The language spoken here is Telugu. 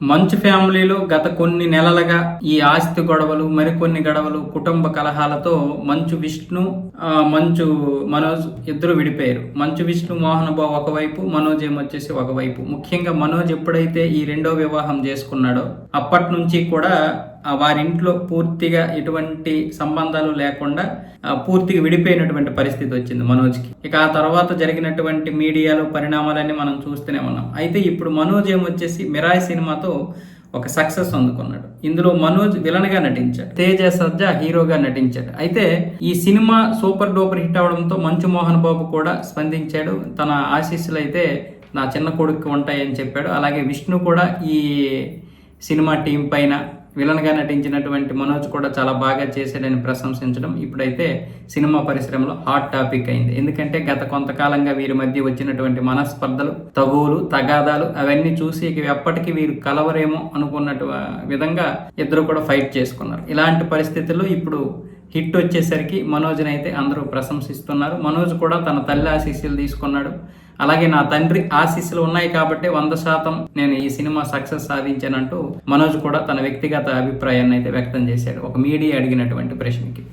మంచు ఫ్యామిలీలో గత కొన్ని నెలలుగా ఈ ఆస్తి గొడవలు మరికొన్ని గొడవలు కుటుంబ కలహాలతో మంచు విష్ణు మంచు మనోజ్ ఇద్దరు విడిపోయారు. మంచు విష్ణు మోహన్ బాబు ఒకవైపు మనోజ్ ఏమొచ్చేసి ఒకవైపు. ముఖ్యంగా మనోజ్ ఎప్పుడైతే ఈ రెండో వివాహం చేసుకున్నాడో అప్పటి నుంచి కూడా వారింట్లో పూర్తిగా ఎటువంటి సంబంధాలు లేకుండా పూర్తిగా విడిపోయినటువంటి పరిస్థితి వచ్చింది మనోజ్కి. ఇక ఆ తర్వాత జరిగినటువంటి మీడియాలో పరిణామాలన్నీ మనం చూస్తూనే ఉన్నాం. అయితే ఇప్పుడు మనోజ్ ఏమొచ్చేసి మిరాయ్ సినిమాతో ఒక సక్సెస్ అందుకున్నాడు. ఇందులో మనోజ్ విలన్గా నటించాడు. తేజ సజ్జా హీరోగా నటించాడు. అయితే ఈ సినిమా సూపర్ డూపర్ హిట్ అవడంతో మంచు మోహన్ బాబు కూడా స్పందించాడు. తన ఆశీస్సులు అయితే నా చిన్న కొడుకు ఉంటాయని చెప్పాడు. అలాగే విష్ణు కూడా ఈ సినిమా టీం పైన విలన్గా నటించినటువంటి మనోజ్ కూడా చాలా బాగా చేశాడని ప్రశంసించడం ఇప్పుడైతే సినిమా పరిశ్రమలో హాట్ టాపిక్ అయింది. ఎందుకంటే గత కొంతకాలంగా వీరి మధ్య వచ్చినటువంటి మనస్పర్ధలు తగువులు తగాదాలు అవన్నీ చూసి ఎప్పటికీ వీరు కలవరేమో అనుకున్నట్టు విధంగా ఇద్దరు కూడా ఫైట్ చేసుకున్నారు. ఇలాంటి పరిస్థితుల్లో ఇప్పుడు హిట్ వచ్చేసరికి మనోజ్ని అయితే అందరూ ప్రశంసిస్తున్నారు. మనోజ్ కూడా తన తల్లి ఆశీస్సులు తీసుకున్నాడు. అలాగే నా తండ్రి ఆశీస్సులు ఉన్నాయి కాబట్టి వంద శాతం నేను ఈ సినిమా సక్సెస్ సాధించానంటూ మనోజ్ కూడా తన వ్యక్తిగత అభిప్రాయాన్ని అయితే వ్యక్తం చేశాడు. ఒక మీడియా అడిగినటువంటి ప్రశ్నకి.